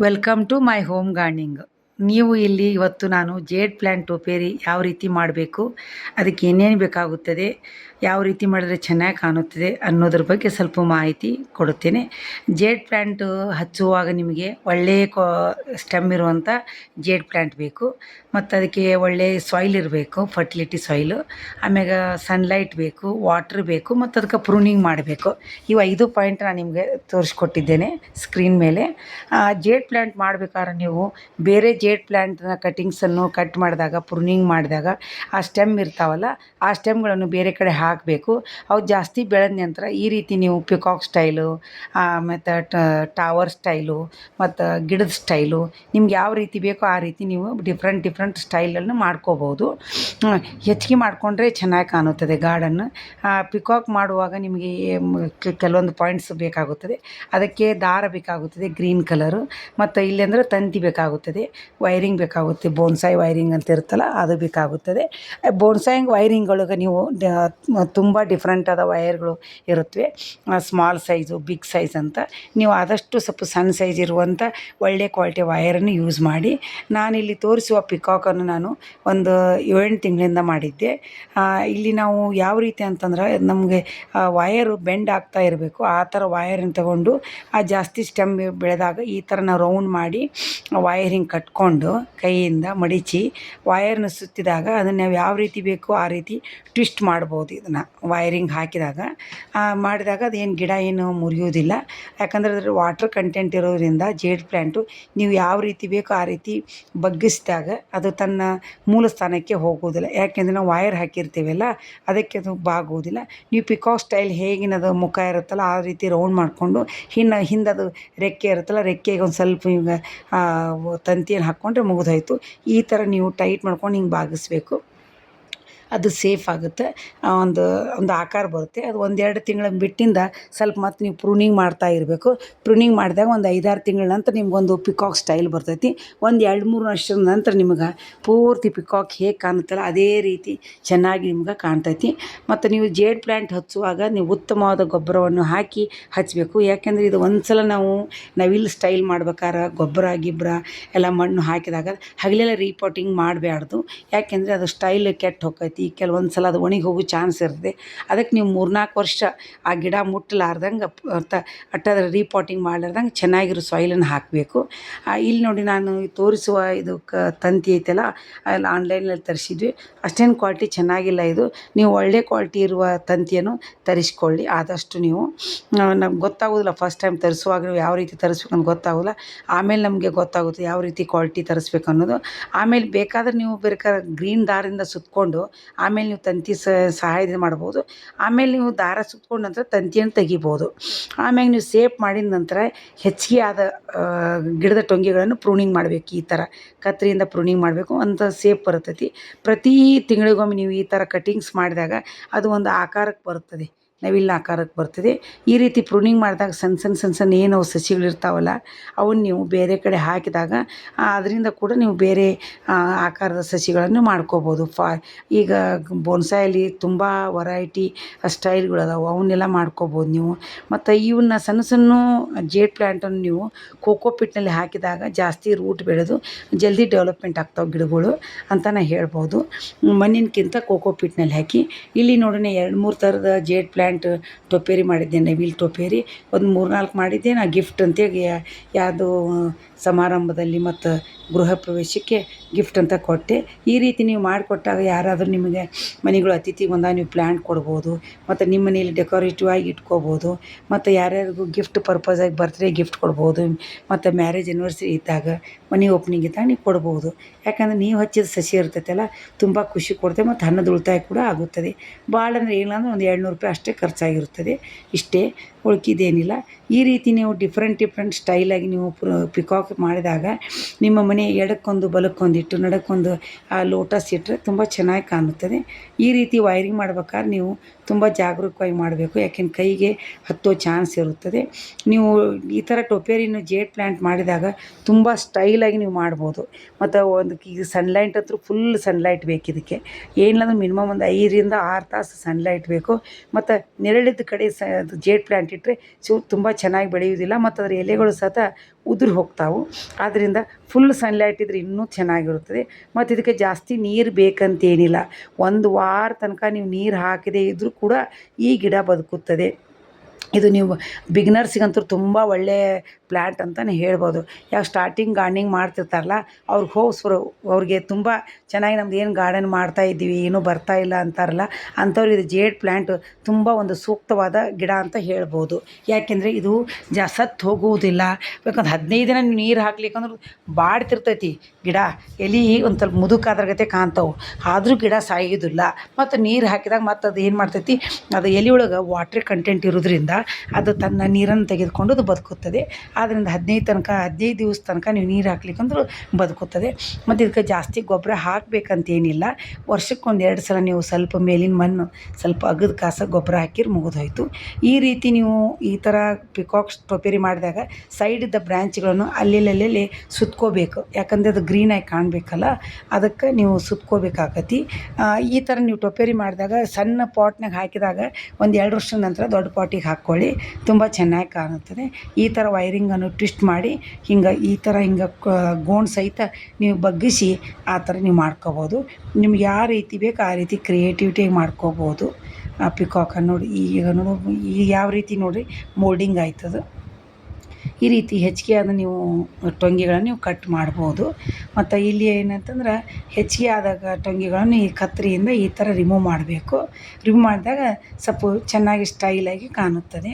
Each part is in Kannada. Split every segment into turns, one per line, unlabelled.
welcome to my home gardening ನೀವು ಇಲ್ಲಿ ಇವತ್ತು ನಾನು ಜೇಡ್ ಪ್ಲ್ಯಾಂಟ್ ಟೋಪೇರಿ ಯಾವ ರೀತಿ ಮಾಡಬೇಕು, ಅದಕ್ಕೆ ಏನೇನು ಬೇಕಾಗುತ್ತದೆ, ಯಾವ ರೀತಿ ಮಾಡಿದ್ರೆ ಚೆನ್ನಾಗಿ ಕಾಣುತ್ತದೆ ಅನ್ನೋದ್ರ ಬಗ್ಗೆ ಸ್ವಲ್ಪ ಮಾಹಿತಿ ಕೊಡುತ್ತೇನೆ. ಜೇಡ್ ಪ್ಲ್ಯಾಂಟ್ ಹಚ್ಚುವಾಗ ನಿಮಗೆ ಒಳ್ಳೆಯ ಸ್ಟೆಮ್ ಇರುವಂಥ ಜೇಡ್ ಪ್ಲ್ಯಾಂಟ್ ಬೇಕು, ಮತ್ತು ಅದಕ್ಕೆ ಒಳ್ಳೆಯ ಸಾಯಿಲ್ ಇರಬೇಕು ಫರ್ಟಿಲಿಟಿ ಸಾಯಿಲು ಆಮೇಲೆ ಸನ್ಲೈಟ್ ಬೇಕು ವಾಟ್ರ್ ಬೇಕು, ಮತ್ತು ಅದಕ್ಕೆ ಪ್ರೂನಿಂಗ್ ಮಾಡಬೇಕು. ಇವು ಐದು ಪಾಯಿಂಟ್ ನಾನು ನಿಮಗೆ ತೋರಿಸ್ಕೊಟ್ಟಿದ್ದೇನೆ ಸ್ಕ್ರೀನ್ ಮೇಲೆ. ಜೇಡ್ ಪ್ಲ್ಯಾಂಟ್ ಮಾಡಬೇಕಾದ್ರೆ ನೀವು ಬೇರೆ ಜೇಡ್ ಪ್ಲ್ಯಾಂಟ್ನ ಕಟಿಂಗ್ಸನ್ನು ಕಟ್ ಮಾಡಿದಾಗ ಪ್ರೂನಿಂಗ್ ಮಾಡಿದಾಗ ಆ ಸ್ಟೆಮ್ ಇರ್ತಾವಲ್ಲ, ಆ ಸ್ಟೆಮ್ಗಳನ್ನು ಬೇರೆ ಕಡೆ ಹಾಕಬೇಕು. ಅವು ಜಾಸ್ತಿ ಬೆಳೆದ ನಂತರ ಈ ರೀತಿ ನೀವು ಪಿಕಾಕ್ ಸ್ಟೈಲು ಮತ್ತು ಟವರ್ ಸ್ಟೈಲು ಮತ್ತು ಗಿಡದ ಸ್ಟೈಲು ನಿಮ್ಗೆ ಯಾವ ರೀತಿ ಬೇಕೋ ಆ ರೀತಿ ನೀವು ಡಿಫ್ರೆಂಟ್ ಡಿಫ್ರೆಂಟ್ ಸ್ಟೈಲನ್ನು ಮಾಡ್ಕೋಬೋದು ಹೆಚ್ಚಿಗೆ ಮಾಡಿಕೊಂಡ್ರೆ ಚೆನ್ನಾಗಿ ಕಾಣುತ್ತದೆ ಗಾರ್ಡನ್ ಪಿಕಾಕ್ ಮಾಡುವಾಗ ನಿಮಗೆ ಕೆಲವೊಂದು ಪಾಯಿಂಟ್ಸ್ ಬೇಕಾಗುತ್ತದೆ. ಅದಕ್ಕೆ ದಾರ ಬೇಕಾಗುತ್ತದೆ ಗ್ರೀನ್ ಕಲರು ಮತ್ತು ಇಲ್ಲಿ ಅಂದರೆ ತಂತಿ ಬೇಕಾಗುತ್ತದೆ. ವೈರಿಂಗ್ ಬೇಕಾಗುತ್ತೆ, ಬೋನ್ಸಾಯಿ ವೈರಿಂಗ್ ಅಂತ ಇರುತ್ತಲ್ಲ, ಅದು ಬೇಕಾಗುತ್ತದೆ. ಬೋನ್ಸಾಯಿಂಗ್ ವೈರಿಂಗ್ ಒಳಗೆ ನೀವು ತುಂಬ ಡಿಫ್ರೆಂಟ್ ಆದ ವೈರ್ಗಳು ಇರುತ್ತವೆ ಸ್ಮಾಲ್ ಸೈಜು ಬಿಗ್ ಸೈಜ್ ಅಂತ. ನೀವು ಆದಷ್ಟು ಸ್ವಲ್ಪ ಸಣ್ಣ ಸೈಜ್ ಇರುವಂಥ ಒಳ್ಳೆ ಕ್ವಾಲಿಟಿ ವೈರನ್ನು ಯೂಸ್ ಮಾಡಿ. ನಾನಿಲ್ಲಿ ತೋರಿಸುವ ಪಿಕಾಕನ್ನು ನಾನು ಒಂದು ಏಳು ತಿಂಗಳಿಂದ ಮಾಡಿದ್ದೆ. ಇಲ್ಲಿ ನಾವು ಯಾವ ರೀತಿ ಅಂತಂದ್ರೆ ನಮಗೆ ವಯರು ಬೆಂಡ್ ಆಗ್ತಾ ಇರಬೇಕು. ಆ ಥರ ವೈರನ್ನು ತಗೊಂಡು, ಆ ಜಾಸ್ತಿ ಸ್ಟೆಮ್ ಬೆಳೆದಾಗ ಈ ಥರ ನಾವು ರೌಂಡ್ ಮಾಡಿ ವೈರಿಂಗ್ ಹಿಂಗೆ ಕಟ್ಕೊಂಡು ಕೈಯಿಂದ ಮಡಿಚಿ ವಯರ್ನ ಸುತ್ತಿದಾಗ ಅದನ್ನು ನಾವು ಯಾವ ರೀತಿ ಬೇಕು ಆ ರೀತಿ ಟ್ವಿಸ್ಟ್ ಮಾಡ್ಬೋದು ಇದನ್ನು. ವೈರಿಂಗ್ ಹಾಕಿದಾಗ. ಮಾಡಿದಾಗ ಅದೇನು ಗಿಡ ಏನು ಮುರಿಯೋದಿಲ್ಲ. ಯಾಕಂದ್ರೆ ಅದ್ರ ವಾಟ್ರ್ ಕಂಟೆಂಟ್ ಇರೋದ್ರಿಂದ ಜೇಡ್ ಪ್ಲ್ಯಾಂಟು ನೀವು ಯಾವ ರೀತಿ ಬೇಕೋ ಆ ರೀತಿ ಬಗ್ಗಿಸಿದಾಗ ಅದು ತನ್ನ ಮೂಲ ಸ್ಥಾನಕ್ಕೆ ಹೋಗೋದಿಲ್ಲ ಯಾಕೆಂದರೆ ನಾವು ವೈರ್ ಹಾಕಿರ್ತೀವಲ್ಲ, ಅದಕ್ಕೆ ಅದು ಬಾಗೋದಿಲ್ಲ ನೀವು ಪಿಕಾಕ್ ಸ್ಟೈಲ್ ಹೇಗಿನದು ಮುಖ ಇರುತ್ತಲ್ಲ, ಆ ರೀತಿ ರೌಂಡ್ ಮಾಡಿಕೊಂಡು, ಹಿನ್ನ, ಹಿಂದದು ರೆಕ್ಕೆ ಇರುತ್ತಲ್ಲ ರೆಕ್ಕೆಗೆ ಒಂದು ಸ್ವಲ್ಪ ತಂತಿಯನ್ನು ಹಾಕ್ಕೊಂಡ್ರೆ ಮುಗಿದೋಯ್ತು. ಈ ಥರ ನೀವು ಟೈಟ್ ಮಾಡ್ಕೊಂಡು ಹಿಂಗೆ ಬಾಗಿಸ್ಬೇಕು. ಅದು ಸೇಫ್ ಆಗುತ್ತೆ. ಒಂದು ಒಂದು ಆಕಾರ ಬರುತ್ತೆ. ಅದು ಒಂದೆರಡು ತಿಂಗಳ ಬಿಟ್ಟಿಂದ ಸ್ವಲ್ಪ ಮತ್ತೆ ನೀವು ಪ್ರೂನಿಂಗ್ ಮಾಡ್ತಾ ಇರಬೇಕು. ಪ್ರೂನಿಂಗ್ ಮಾಡಿದಾಗ ಒಂದು ಐದಾರು ತಿಂಗಳ ನಂತರ ನಿಮಗೊಂದು ಪಿಕಾಕ್ ಸ್ಟೈಲ್ ಬರ್ತೈತಿ. ಒಂದು ಎರಡು ಮೂರು ವರ್ಷದ ನಂತರ ನಿಮಗೆ ಪೂರ್ತಿ ಪಿಕಾಕ್ ಹೇಗೆ ಕಾಣುತ್ತಲ್ಲ ಅದೇ ರೀತಿ ಚೆನ್ನಾಗಿ ನಿಮ್ಗೆ ಕಾಣ್ತೈತಿ. ಮತ್ತು ನೀವು ಜೇಡ್ ಪ್ಲ್ಯಾಂಟ್ ಹಚ್ಚುವಾಗ ನೀವು ಉತ್ತಮವಾದ ಗೊಬ್ಬರವನ್ನು ಹಾಕಿ ಹಚ್ಚಬೇಕು ಯಾಕೆಂದರೆ ಇದು ಒಂದು ಸಲ ನಾವು ನವಿಲು ಸ್ಟೈಲ್ ಮಾಡ್ಬೇಕಾದ್ರೆ ಗೊಬ್ಬರ, ಗಿಬ್ಬರ ಎಲ್ಲ ಮಣ್ಣು ಹಾಕಿದಾಗ ಹಗಲೆಲ್ಲ ರೀಪೋಟಿಂಗ್ ಮಾಡಬಾರ್ದು. ಯಾಕೆಂದರೆ ಅದು ಸ್ಟೈಲ್ ಕೆಟ್ಟು ಹೋಕೈತಿ ಕೆಲವೊಂದು ಸಲ ಅದು ಒಣಗಿ ಹೋಗೋ ಚಾನ್ಸ್ ಇರ್ತದೆ. ಅದಕ್ಕೆ ನೀವು ಮೂರ್ನಾಲ್ಕು ವರ್ಷ ಆ ಗಿಡ ಮುಟ್ಟಲಾರ್ದಂಗೆ ತ ಅಟ್ಟಾದ್ರೆ ರೀಪಾಟಿಂಗ್ ಮಾಡ್ಲಾರ್ದಂಗೆ ಚೆನ್ನಾಗಿರೋ ಸಾಯಿಲನ್ನು ಹಾಕಬೇಕು. ಇಲ್ಲಿ ನೋಡಿ ನಾನು ತೋರಿಸುವ ಇದು ಕ ತಂತಿ ಐತಲ್ಲ ಅಲ್ಲಿ ಆನ್ಲೈನಲ್ಲಿ ತರಿಸಿದ್ವಿ. ಅಷ್ಟೇನು ಕ್ವಾಲಿಟಿ ಚೆನ್ನಾಗಿಲ್ಲ ಇದು. ನೀವು ಒಳ್ಳೆ ಕ್ವಾಲಿಟಿ ಇರುವ ತಂತಿಯನ್ನು ತರಿಸ್ಕೊಳ್ಳಿ. ಆದಷ್ಟು ನೀವು ನಮ್ಗೆ ಗೊತ್ತಾಗೋದಿಲ್ಲ ಫಸ್ಟ್ ಟೈಮ್ ತರಿಸುವಾಗ ನೀವು ಯಾವ ರೀತಿ ತರಿಸ್ಬೇಕು ಅಂತ ಗೊತ್ತಾಗೋಲ್ಲ ಆಮೇಲೆ ನಮಗೆ ಗೊತ್ತಾಗುತ್ತೆ ಯಾವ ರೀತಿ ಕ್ವಾಲಿಟಿ ತರಿಸ್ಬೇಕು ಅನ್ನೋದು. ಆಮೇಲೆ ಬೇಕಾದ್ರೆ ನೀವು ಬೇಕಾದ್ರೆ ಗ್ರೀನ್ ದಾರಿಂದ ಸುತ್ತಕೊಂಡು ಆಮೇಲೆ ನೀವು ತಂತಿ ಸಹಾಯದಿಂದ ಮಾಡ್ಬೋದು. ಆಮೇಲೆ ನೀವು ದಾರ ಸುತ್ಕೊಂಡ ನಂತರ ತಂತಿಯನ್ನು ತೆಗಿಬೋದು. ಆಮ್ಯಾಗ ನೀವು ಸೇಪ್ ಮಾಡಿದ ನಂತರ ಹೆಚ್ಚಿಗೆ ಆದ ಗಿಡದ ಟೊಂಗಿಗಳನ್ನು ಪ್ರೂನಿಂಗ್ ಮಾಡಬೇಕು. ಈ ಥರ ಕತ್ತರಿಯಿಂದ ಪ್ರೂನಿಂಗ್ ಮಾಡಬೇಕು. ಅಂತ ಸೇಪ್ ಬರ್ತೈತಿ ಪ್ರತಿ ತಿಂಗಳಿಗೊಮ್ಮೆ ನೀವು ಈ ಥರ ಕಟಿಂಗ್ಸ್ ಮಾಡಿದಾಗ ಅದು ಒಂದು ಆಕಾರಕ್ಕೆ ಬರುತ್ತದೆ. ನವಿಲಿನ ಆಕಾರಕ್ಕೆ ಬರ್ತದೆ. ಈ ರೀತಿ ಪ್ರೂನಿಂಗ್ ಮಾಡಿದಾಗ ಸಣ್ಣ ಸಣ್ಣ ಸಣ್ಣ ಸಣ್ಣ ಏನು ಸಸಿಗಳಿರ್ತಾವಲ್ಲ ಅವನ್ನ ನೀವು ಬೇರೆ ಕಡೆ ಹಾಕಿದಾಗ ಅದರಿಂದ ಕೂಡ ನೀವು ಬೇರೆ ಆಕಾರದ ಸಸಿಗಳನ್ನು ಮಾಡ್ಕೋಬೋದು. ಫಾ, ಈಗ ಬೋನ್ಸಾಯಲ್ಲಿ ತುಂಬ ವರೈಟಿ ಸ್ಟೈಲ್ಗಳು ಅದಾವೆ, ಅವನ್ನೆಲ್ಲ ಮಾಡ್ಕೋಬೋದು ನೀವು. ಮತ್ತು ಇವನ್ನ ಸಣ್ಣ ಸಣ್ಣ ಜೇಡ್ ಪ್ಲ್ಯಾಂಟನ್ನು ನೀವು ಕೋಕೋ ಪಿಟ್ನಲ್ಲಿ ಹಾಕಿದಾಗ ಜಾಸ್ತಿ ರೂಟ್ ಬೆಳೆದು ಜಲ್ದಿ ಡೆವಲಪ್ಮೆಂಟ್ ಆಗ್ತಾವೆ ಗಿಡಗಳು ಅಂತ ನಾನು ಹೇಳ್ಬೋದು. ಮಣ್ಣಿನಕ್ಕಿಂತ ಕೋಕೋ ಪಿಟ್ನಲ್ಲಿ ಹಾಕಿ, ಇಲ್ಲಿ ನೋಡೋಣ ಎರಡು ಮೂರು ಥರದ ಜೇಡ್ ಪ್ಲ್ಯಾಂಟ್ ಟೊಪೇರಿ ಮಾಡಿದ್ದೆ ನವಿಲ್ ಟೊಪೇರಿ. ಒಂದು ಮೂರು ನಾಲ್ಕು ಮಾಡಿದ್ದೆ ನಾ ಗಿಫ್ಟ್ ಅಂತೇಳಿ ಯಾವುದೋ ಸಮಾರಂಭದಲ್ಲಿ ಮತ್ತು ಗೃಹ ಪ್ರವೇಶಕ್ಕೆ ಗಿಫ್ಟ್ ಅಂತ ಕೊಟ್ಟೆ. ಈ ರೀತಿ ನೀವು ಮಾಡಿಕೊಟ್ಟಾಗ ಯಾರಾದರೂ ನಿಮಗೆ ಮನೆಗಳು ಅತಿಥಿ ಬಂದಾಗ ನೀವು ಪ್ಲ್ಯಾಂಟ್ ಕೊಡ್ಬೋದು, ಮತ್ತು ನಿಮ್ಮ ಮನೇಲಿ ಡೆಕೋರೇಟಿವ್ ಆಗಿ ಇಟ್ಕೋಬೋದು, ಮತ್ತು ಯಾರ್ಯಾರಿಗೂ ಗಿಫ್ಟ್ ಪರ್ಪಸಾಗಿ ಬರ್ತ್ಡೇ ಗಿಫ್ಟ್ ಕೊಡ್ಬೋದು, ಮತ್ತು ಮ್ಯಾರೇಜ್ ಆ್ಯನಿವರ್ಸರಿ ಇದ್ದಾಗ ಮನೆ ಓಪನಿಂಗ್ ಇದ್ದಾಗ ನೀವು ಕೊಡ್ಬೋದು. ಯಾಕಂದರೆ ನೀವು ಹಚ್ಚಿದ ಸಸಿ ಇರ್ತೈತಲ್ಲ, ತುಂಬ ಖುಷಿ ಕೊಡುತ್ತೆ ಮತ್ತು ಹಣದ ಉಳಿತಾಯ ಕೂಡ ಆಗುತ್ತದೆ. ಭಾಳ ಅಂದರೆ ಇಲ್ಲ ಅಂದ್ರೆ ಒಂದು ಎರಡು ರೂಪಾಯಿ ಅಷ್ಟೇ ಖರ್ಚಾಗಿರುತ್ತದೆ. ಇಷ್ಟೇ, ಉಳ್ಕಿದೇನಿಲ್ಲ. ಈ ರೀತಿ ನೀವು ಡಿಫ್ರೆಂಟ್ ಡಿಫ್ರೆಂಟ್ ಸ್ಟೈಲಾಗಿ ನೀವು ಪಿಕಾಕ್ ಮಾಡಿದಾಗ ನಿಮ್ಮ ಮನೆ ಎಡಕ್ಕೊಂದು ಬಲಕ್ಕೊಂದು ಇಟ್ಟು ನಡಕ್ಕೊಂದು ಆ ಲೋಟಸ್ ಇಟ್ಟರೆ ತುಂಬ ಚೆನ್ನಾಗಿ ಕಾಣುತ್ತದೆ. ಈ ರೀತಿ ವೈರಿಂಗ್ ಮಾಡ್ಬೇಕಾದ್ರೆ ನೀವು ತುಂಬ ಜಾಗರೂಕವಾಗಿ ಮಾಡಬೇಕು. ಯಾಕೆಂದ್ರೆ ಕೈಗೆ ಹತ್ತೋ ಚಾನ್ಸ್ ಇರುತ್ತದೆ. ನೀವು ಈ ಥರ ಟೊಪೇರಿನ ಜೇಡ್ ಪ್ಲ್ಯಾಂಟ್ ಮಾಡಿದಾಗ ತುಂಬ ಸ್ಟೈಲಾಗಿ ನೀವು ಮಾಡ್ಬೋದು. ಮತ್ತು ಒಂದು ಈಗ ಸನ್ಲೈಟ್ ಹತ್ರ ಫುಲ್ ಸನ್ಲೈಟ್ ಬೇಕು ಇದಕ್ಕೆ. ಏನಿಲ್ಲ ಅಂದ್ರೆ ಮಿನಿಮಮ್ ಒಂದು ಐದರಿಂದ ಆರು ತಾಸು ಸನ್ಲೈಟ್ ಬೇಕು. ಮತ್ತು ನೆರಳಿದ್ದ ಕಡೆ ಸ ಅದು ಜೇಡ್ ಪ್ಲ್ಯಾಂಟ್ ಇಟ್ಟರೆ ಚೂ ತುಂಬ ಚೆನ್ನಾಗಿ ಬೆಳೆಯುವುದಿಲ್ಲ. ಮತ್ತು ಅದರ ಎಲೆಗಳು ಸತ ಉದುರು ಹೋಗ್ತಾವೆ. ಆದ್ದರಿಂದ ಫುಲ್ ಸನ್ಲೈಟ್ ಇದ್ರೆ ಇನ್ನೂ ಚೆನ್ನಾಗಿರುತ್ತದೆ. ಮತ್ತು ಇದಕ್ಕೆ ಜಾಸ್ತಿ ನೀರು ಬೇಕಂತೇನಿಲ್ಲ. ಒಂದು ವಾರ ತನಕ ನೀವು ನೀರು ಹಾಕದೇ ಇದ್ದರೂ ಕೂಡ ಈ ಗಿಡ ಬದುಕುತ್ತದೆ. ಇದು ನೀವು ಬಿಗ್ನರ್ಸಿಗಂತೂ ತುಂಬ ಒಳ್ಳೆಯ ಪ್ಲ್ಯಾಂಟ್ ಅಂತಲೇ ಹೇಳ್ಬೋದು. ಯಾಕೆ ಸ್ಟಾರ್ಟಿಂಗ್ ಗಾರ್ಡ್ನಿಂಗ್ ಮಾಡ್ತಿರ್ತಾರಲ್ಲ ಅವ್ರಿಗೆ ಹೋಸ್ರು ಅವ್ರಿಗೆ ತುಂಬ ಚೆನ್ನಾಗಿ ನಮ್ದು ಏನು ಗಾರ್ಡನ್ ಮಾಡ್ತಾ ಇದ್ದೀವಿ, ಏನೂ ಬರ್ತಾ ಇಲ್ಲ ಅಂತಾರಲ್ಲ, ಅಂಥವ್ರಿಗೆ ಇದು ಜೇಡ್ ಪ್ಲ್ಯಾಂಟ್ ತುಂಬ ಒಂದು ಸೂಕ್ತವಾದ ಗಿಡ ಅಂತ ಹೇಳ್ಬೋದು. ಯಾಕೆಂದರೆ ಇದು ಜಾ ಸತ್ತು ಹೋಗುವುದಿಲ್ಲ. ಬೇಕಂದ್ರೆ ಹದಿನೈದು ದಿನ ನೀವು ನೀರು ಹಾಕ್ಲಿಕ್ಕಂದ್ರೆ ಬಾಡ್ತಿರ್ತೈತಿ ಗಿಡ, ಎಲೆ ಒಂದು ಸ್ವಲ್ಪ ಮುದುಕಾದ್ರಗತೆ ಕಾಣ್ತಾವೆ. ಆದರೂ ಗಿಡ ಸಾಯೋದಿಲ್ಲ ಮತ್ತು ನೀರು ಹಾಕಿದಾಗ ಮತ್ತು ಅದು ಏನು ಮಾಡ್ತೈತಿ, ಅದು ಎಲೆ ಒಳಗೆ ವಾಟ್ರ್ ಕಂಟೆಂಟ್ ಇರೋದ್ರಿಂದ ಅದು ತನ್ನ ನೀರನ್ನು ತೆಗೆದುಕೊಂಡು ಅದು ಬದುಕುತ್ತದೆ. ಆದ್ದರಿಂದ ಹದಿನೈದು ತನಕ, ಹದಿನೈದು ದಿವಸ ತನಕ ನೀವು ನೀರು ಹಾಕ್ಲಿಕ್ಕಂದ್ರೂ ಬದುಕುತ್ತದೆ. ಮತ್ತು ಇದಕ್ಕೆ ಜಾಸ್ತಿ ಗೊಬ್ಬರ ಹಾಕಬೇಕಂತೇನಿಲ್ಲ ವರ್ಷಕ್ಕೊಂದು ಎರಡು ಸಲ ನೀವು ಸ್ವಲ್ಪ ಮೇಲಿನ ಮಣ್ಣು, ಸ್ವಲ್ಪ ಅಗದ ಕಾಸ ಗೊಬ್ಬರ ಹಾಕಿರ್ ಮುಗಿದೋಯ್ತು. ಈ ರೀತಿ ನೀವು ಈ ಥರ ಪಿಕಾಕ್ಸ್ ಟೊಪೇರಿ ಮಾಡಿದಾಗ ಸೈಡಿದ್ದ ಬ್ರ್ಯಾಂಚ್ಗಳನ್ನು ಅಲ್ಲೆಲ್ಲಲ್ಲಿ ಸುತ್ಕೋಬೇಕು. ಯಾಕಂದರೆ ಅದು ಗ್ರೀನಾಗಿ ಕಾಣಬೇಕಲ್ಲ, ಅದಕ್ಕೆ ನೀವು ಸುತ್ಕೋಬೇಕಾಗತಿ. ಈ ಥರ ನೀವು ಟೊಪೇರಿ ಮಾಡಿದಾಗ ಸಣ್ಣ ಪಾಟ್ನಾಗ ಹಾಕಿದಾಗ ಒಂದು ಎರಡು ವರ್ಷದ ನಂತರ ದೊಡ್ಡ ಪಾಟಿಗೆ ಹಾಕ್ಕೊಳ್ಳಿ ತುಂಬ ಚೆನ್ನಾಗಿ ಕಾಣುತ್ತದೆ. ಈ ಥರ ವೈರಿಂಗನ್ನು ಟ್ವಿಸ್ಟ್ ಮಾಡಿ, ಹಿಂಗೆ ಈ ಥರ ಹಿಂಗೆ ಗೋಣ್ ಸಹಿತ ನೀವು ಬಗ್ಗಿಸಿ ಆ ಥರ ನೀವು ಮಾಡ್ಕೋಬೋದು. ನಿಮ್ಗೆ ಯಾವ ರೀತಿ ಬೇಕು ಆ ರೀತಿ ಕ್ರಿಯೇಟಿವಿಟಿ ಮಾಡ್ಕೋಬೋದು. ಆ ಪಿಕಾಕನ್ನು ನೋಡಿ, ಈಗ ನೋಡಿ, ಈ ಯಾವ ರೀತಿ ನೋಡಿರಿ, ಮೋಲ್ಡಿಂಗ್ ಆಯ್ತದ. ಈ ರೀತಿ ಹೆಚ್ಚಿಗೆ ಆದ ನೀವು ಟೊಂಗಿಗಳನ್ನು ನೀವು ಕಟ್ ಮಾಡ್ಬೋದು. ಮತ್ತು ಇಲ್ಲಿ ಏನಂತಂದ್ರೆ ಹೆಚ್ಚಿಗೆ ಆದಾಗ ಟೊಂಗಿಗಳನ್ನು ಈ ಕತ್ತರಿಯಿಂದ ಈ ಥರ ರಿಮೂವ್ ಮಾಡಬೇಕು. ರಿಮೂವ್ ಮಾಡಿದಾಗ ಸ್ವಲ್ಪ ಚೆನ್ನಾಗಿ ಸ್ಟೈಲಾಗಿ ಕಾಣುತ್ತದೆ.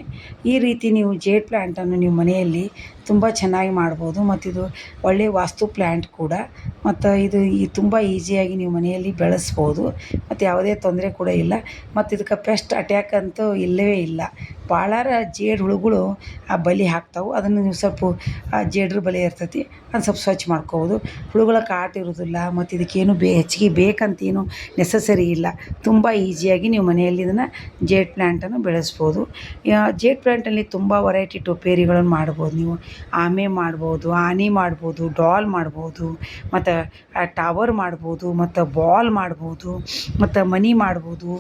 ಈ ರೀತಿ ನೀವು ಜೇಡ್ ಪ್ಲ್ಯಾಂಟನ್ನು ನೀವು ಮನೆಯಲ್ಲಿ ತುಂಬ ಚೆನ್ನಾಗಿ ಮಾಡ್ಬೋದು. ಮತ್ತು ಇದು ಒಳ್ಳೆಯ ವಾಸ್ತು ಪ್ಲ್ಯಾಂಟ್ ಕೂಡ. ಮತ್ತು ಇದು ಈ ತುಂಬ ಈಸಿಯಾಗಿ ನೀವು ಮನೆಯಲ್ಲಿ ಬೆಳೆಸ್ಬೋದು. ಮತ್ತು ಯಾವುದೇ ತೊಂದರೆ ಕೂಡ ಇಲ್ಲ. ಮತ್ತು ಇದಕ್ಕೆ ಪೆಸ್ಟ್ ಅಟ್ಯಾಕ್ ಅಂತೂ ಇಲ್ಲವೇ ಇಲ್ಲ. ಭಾಳಾರ ಜೇಡು ಹುಳುಗಳು ಆ ಬಲಿ ಹಾಕ್ತಾವೆ. ಅದನ್ನು ನೀವು ಸ್ವಲ್ಪ, ಆ ಜೇಡ್ರ ಬಲೆ ಇರ್ತೈತಿ. ಅದನ್ನ ಸ್ವಲ್ಪ ಸ್ವಚ್ಛ ಮಾಡ್ಕೋಬೋದು. ಹುಳುಗಳ ಕಾಟ ಇರುವುದಿಲ್ಲ ಮತ್ತು ಇದಕ್ಕೇನು ಬೇ, ಹೆಚ್ಚಿಗೆ ಬೇಕಂತೇನು ನೆಸಸರಿ ಇಲ್ಲ. ತುಂಬ ಈಸಿಯಾಗಿ ನೀವು ಮನೆಯಲ್ಲಿ ಇದನ್ನು ಜೇಡ್ ಪ್ಲ್ಯಾಂಟನ್ನು ಬೆಳೆಸ್ಬೋದು. ಜೇಡ್ ಪ್ಲ್ಯಾಂಟಲ್ಲಿ ತುಂಬ ವೆರೈಟಿ ಟೊಪೇರಿಗಳನ್ನು ಮಾಡ್ಬೋದು ನೀವು. ಆಮೆ ಮಾಡ್ಬೋದು, ಆನೆ ಮಾಡ್ಬೋದು, ಡಾಲ್ ಮಾಡ್ಬೋದು, ಮತ್ತು ಟವರ್ ಮಾಡ್ಬೋದು, ಮತ್ತು ಬಾಲ್ ಮಾಡ್ಬೋದು, ಮತ್ತು ಮನಿ ಮಾಡ್ಬೋದು,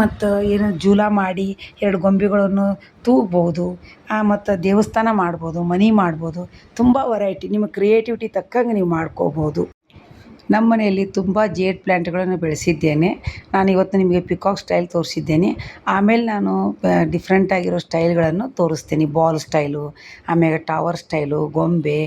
ಮತ್ತು ಏನು ಜೂಲ ಮಾಡಿ ಎರಡು ಗೊಂಬೆಗಳನ್ನು ತೂಗ್ಬೋದು ಮತ್ತು ದೇವಸ್ಥಾನ ಮಾಡ್ಬೋದು, ಮನೆ ಮಾಡ್ಬೋದು, ತುಂಬ ವೆರೈಟಿ ನಿಮ್ಮ ಕ್ರಿಯೇಟಿವಿಟಿ ತಕ್ಕಂಗೆ ನೀವು ಮಾಡ್ಕೋಬೋದು. ನಮ್ಮ ಮನೆಯಲ್ಲಿ ತುಂಬ ಜೇಡ್ ಪ್ಲ್ಯಾಂಟ್ಗಳನ್ನು ಬೆಳೆಸಿದ್ದೇನೆ. ನಾನು ಇವತ್ತು ನಿಮಗೆ ಪಿಕಾಕ್ ಸ್ಟೈಲ್ ತೋರಿಸಿದ್ದೇನೆ. ಆಮೇಲೆ ನಾನು ಡಿಫ್ರೆಂಟ್ ಆಗಿರೋ ಸ್ಟೈಲ್ಗಳನ್ನು ತೋರಿಸ್ತೀನಿ. ಬಾಲ್ ಸ್ಟೈಲು ಆಮೇಲೆ ಟವರ್ ಸ್ಟೈಲು ಗೊಂಬೆ,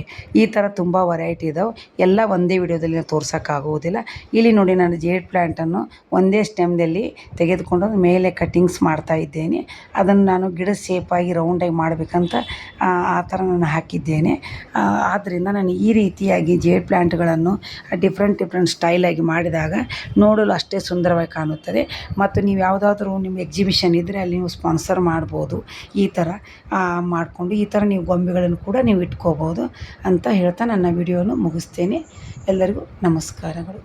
ಈ ಥರ ತುಂಬ ವೆರೈಟಿ ಇದಾವೆ. ಎಲ್ಲ ಒಂದೇ ವಿಡಿಯೋದಲ್ಲಿ ತೋರ್ಸೋಕ್ಕಾಗುವುದಿಲ್ಲ ಇಲ್ಲಿ ನೋಡಿ ನಾನು ಜೇಡ್ ಪ್ಲ್ಯಾಂಟನ್ನು ಒಂದೇ ಸ್ಟೆಮ್ದಲ್ಲಿ ತೆಗೆದುಕೊಂಡು ಮೇಲೆ ಕಟ್ಟಿಂಗ್ಸ್ ಮಾಡ್ತಾ ಇದ್ದೇನೆ. ಅದನ್ನು ನಾನು ಗಿಡ ಸೇಫಾಗಿ ರೌಂಡಾಗಿ ಮಾಡಬೇಕಂತ, ಆ ಥರ ನಾನು ಹಾಕಿದ್ದೇನೆ. ಆದ್ದರಿಂದ ನಾನು ಈ ರೀತಿಯಾಗಿ ಜೇಡ್ ಪ್ಲ್ಯಾಂಟ್ಗಳನ್ನು ಡಿಫ್ರೆಂಟ್ ಡಿಫ್ರೆಂಟ್ ಸ್ಟೈಲಾಗಿ ಮಾಡಿದಾಗ ನೋಡಲು ಅಷ್ಟೇ ಸುಂದರವಾಗಿ ಕಾಣುತ್ತದೆ. ಮತ್ತು ನೀವು ಯಾವುದಾದ್ರೂ ನಿಮ್ಮ ಎಕ್ಸಿಬಿಷನ್ ಇದ್ದರೆ ಅಲ್ಲಿ ನೀವು ಸ್ಪಾನ್ಸರ್ ಮಾಡ್ಬೋದು. ಈ ಥರ ಮಾಡಿಕೊಂಡು ಈ ಥರ ನೀವು ಗೊಂಬೆಗಳನ್ನು ಕೂಡ ನೀವು ಇಟ್ಕೋಬೋದು ಅಂತ ಹೇಳ್ತಾ ನನ್ನ ವಿಡಿಯೋನ ಮುಗಿಸ್ತೇನೆ. ಎಲ್ಲರಿಗೂ ನಮಸ್ಕಾರಗಳು.